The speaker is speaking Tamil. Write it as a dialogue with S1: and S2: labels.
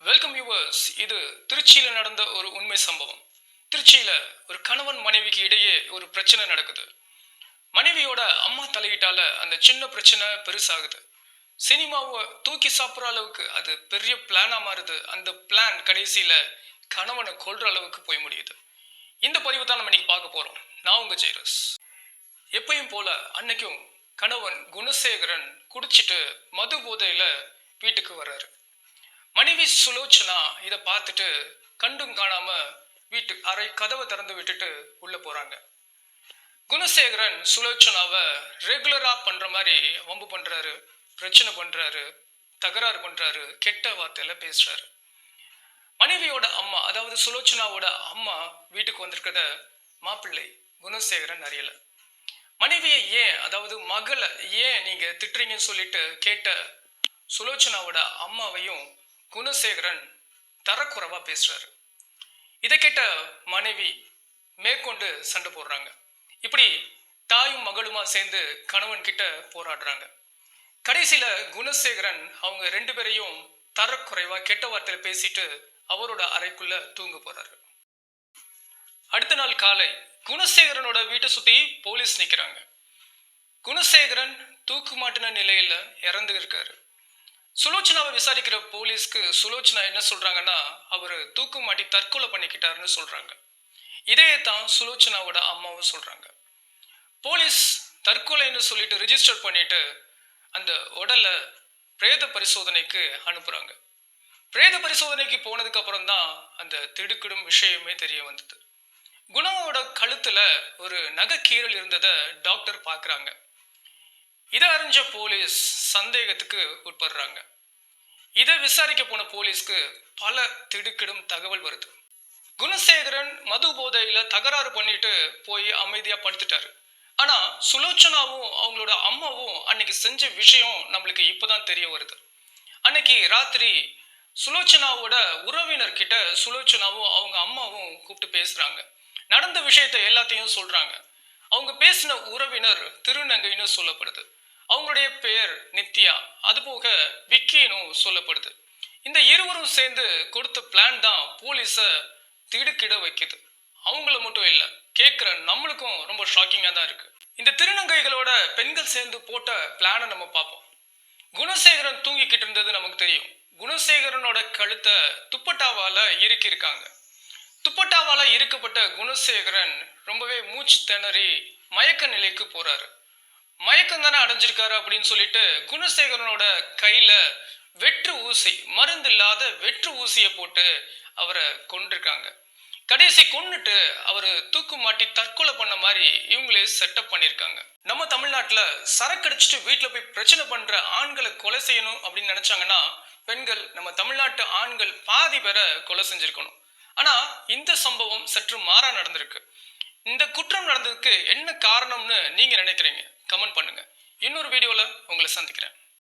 S1: வெல்கம் யூவர்ஸ் இது திருச்சியில் நடந்த ஒரு உண்மை சம்பவம். திருச்சியில் ஒரு கணவன் மனைவிக்கு இடையே ஒரு பிரச்சனை நடக்குது. மனைவியோட அம்மா தலையிட்டால அந்த சின்ன பிரச்சனை பெருசாகுது. சினிமாவை தூக்கி சாப்பிட்ற அளவுக்கு அது பெரிய பிளானாக மாறுது. அந்த பிளான் கடைசியில் கணவனை கொல்ற அளவுக்கு போய் முடியுது. இந்த பதிவு தான் நம்ம இன்னைக்கு பார்க்க போகிறோம் நான் உங்கள் ஜெயரஸ். எப்பயும் போல அன்னைக்கும் கணவன் குணசேகரன் குடிச்சிட்டு மது போதையில் வீட்டுக்கு வர்றாரு. மனைவி சுலோச்சனா இதை பார்த்துட்டு கண்டும் காணாம வீட்டு அறை கதவை திறந்து விட்டுட்டு உள்ள போறாங்க. குணசேகரன் சுலோச்சனாவை ரெகுலரா பண்ற மாதிரி வம்பு பண்றாரு பிரச்சனை பண்றாரு தகராறு பண்றாரு கெட்ட வார்த்தையில பேசுறாரு. மனைவியோட அம்மா அதாவது சுலோச்சனாவோட அம்மா வீட்டுக்கு வந்திருக்கிறத மாப்பிள்ளை குணசேகரன் அறியல. மனைவியை ஏன் அதாவது மகளை ஏன் நீங்க திட்டுறீங்கன்னு சொல்லிட்டு கேட்ட சுலோச்சனாவோட அம்மாவையும் குணசேகரன் தரக்குறைவா பேசுறாரு. இதை கேட்ட மனைவி மேற்கொண்டு சண்டை போடுறாங்க. இப்படி தாயும் மகளுமா சேர்ந்து கணவன் கிட்ட போராடுறாங்க. கடைசியில குணசேகரன் அவங்க ரெண்டு பேரையும் தரக்குறைவா கெட்ட வார்த்தையில பேசிட்டு அவரோட அறைக்குள்ள தூங்க போறாரு. அடுத்த நாள் காலை குணசேகரனோட வீட்டை சுத்தி போலீஸ் நிக்கிறாங்க. குணசேகரன் தூக்கு மாட்டின நிலையில இறந்து இருக்காரு. சுலோச்சனாவை விசாரிக்கிற போலீஸ்க்கு சுலோச்சனா என்ன சொல்றாங்கன்னா அவர் தூக்கு மாட்டி தற்கொலை பண்ணிக்கிட்டாருன்னு சொல்றாங்க. இதையே தான் சுலோச்சனாவோட அம்மாவும் சொல்றாங்க. போலீஸ் தற்கொலைன்னு சொல்லிட்டு ரிஜிஸ்டர் பண்ணிட்டு அந்த உடலை பிரேத பரிசோதனைக்கு அனுப்புறாங்க. பிரேத பரிசோதனைக்கு போனதுக்கு அப்புறம் தான் அந்த திடுக்கிடும் விஷயமே தெரிய வந்தது. குணாவோட கழுத்துல ஒரு நகைக்கீரல் இருந்ததை டாக்டர் பார்க்குறாங்க. இதை அறிஞ்ச போலீஸ் சந்தேகத்துக்கு உட்படுறாங்க. இதை விசாரிக்க போன போலீஸ்க்கு பல திடுக்கிடும் தகவல் வருது. குணசேகரன் மது போதையில தகராறு பண்ணிட்டு போய் அமைதியா படுத்துட்டாரு. ஆனா சுலோச்சனாவும் அவங்களோட அம்மாவும் அன்னைக்கு செஞ்ச விஷயம் நம்மளுக்கு இப்பதான் தெரிய வருது. அன்னைக்கு ராத்திரி சுலோச்சனாவோட உறவினர்கிட்ட சுலோச்சனாவும் அவங்க அம்மாவும் கூப்பிட்டு பேசுறாங்க. நடந்த விஷயத்தை எல்லாத்தையும் சொல்றாங்க. அவங்க பேசின உறவினர் திருநங்கைன்னு சொல்லப்படுது. அவங்களுடைய பெயர் நித்யா. அதுபோக விக்கினும் சொல்லப்படுது. இந்த இருவரும் சேர்ந்து கொடுத்த பிளான் தான் போலீஸை திடுக்கிட வைக்குது. அவங்கள மட்டும் இல்லை கேட்குற நம்மளுக்கும் ரொம்ப ஷாக்கிங்காக தான் இருக்கு. இந்த திருநங்கைகளோட பெண்கள் சேர்ந்து போட்ட பிளானை நம்ம பார்ப்போம். குணசேகரன் தூங்கிக்கிட்டு இருந்தது நமக்கு தெரியும். குணசேகரனோட கழுத்தை துப்பட்டாவால் இறுக்கி இருக்காங்க துப்பட்டாவால இருக்கப்பட்ட குணசேகரன் ரொம்பவே மூச்சு திணறி மயக்க நிலைக்கு போறாரு. மயக்கம் தானே அடைஞ்சிருக்காரு அப்படின்னு சொல்லிட்டு குணசேகரனோட கையில வெற்று ஊசி மருந்து இல்லாத வெற்று ஊசியை போட்டு அவரை கொண்டிருக்காங்க கடைசி கொன்னுட்டு அவர் தூக்கு மாட்டி தற்கொலை பண்ண மாதிரி இவங்களே செட்டப் பண்ணியிருக்காங்க. நம்ம தமிழ்நாட்டில் சரக்கு அடிச்சுட்டு வீட்டில் போய் பிரச்சனை பண்ணுற ஆண்களை கொலை செய்யணும் அப்படின்னு நினச்சாங்கன்னா பெண்கள் நம்ம தமிழ்நாட்டு ஆண்கள் பாதி பேரை கொலை செஞ்சுருக்கணும். ஆனால் இந்த சம்பவம் சற்று மாறாக நடந்திருக்கு. இந்த குற்றம் நடந்ததுக்கு என்ன காரணம்னு நீங்கள் நினைக்கிறீங்க? கமெண்ட் பண்ணுங்க. இன்னொரு வீடியோவில் உங்களை சந்திக்கிறேன்.